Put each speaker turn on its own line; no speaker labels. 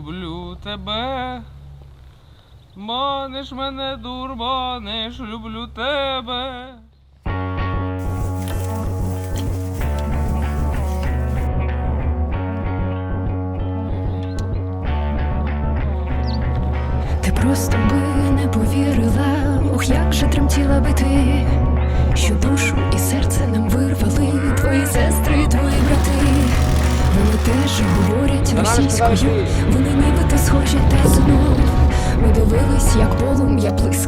люблю тебе. Маниш мене, дурманиш, люблю тебе.
Ти просто би не повірила, ох, як же тремтіла би ти, що душу і серце теж говорять російською, вони нібито схожі та знов. Ми дивились, як полум'я плискає,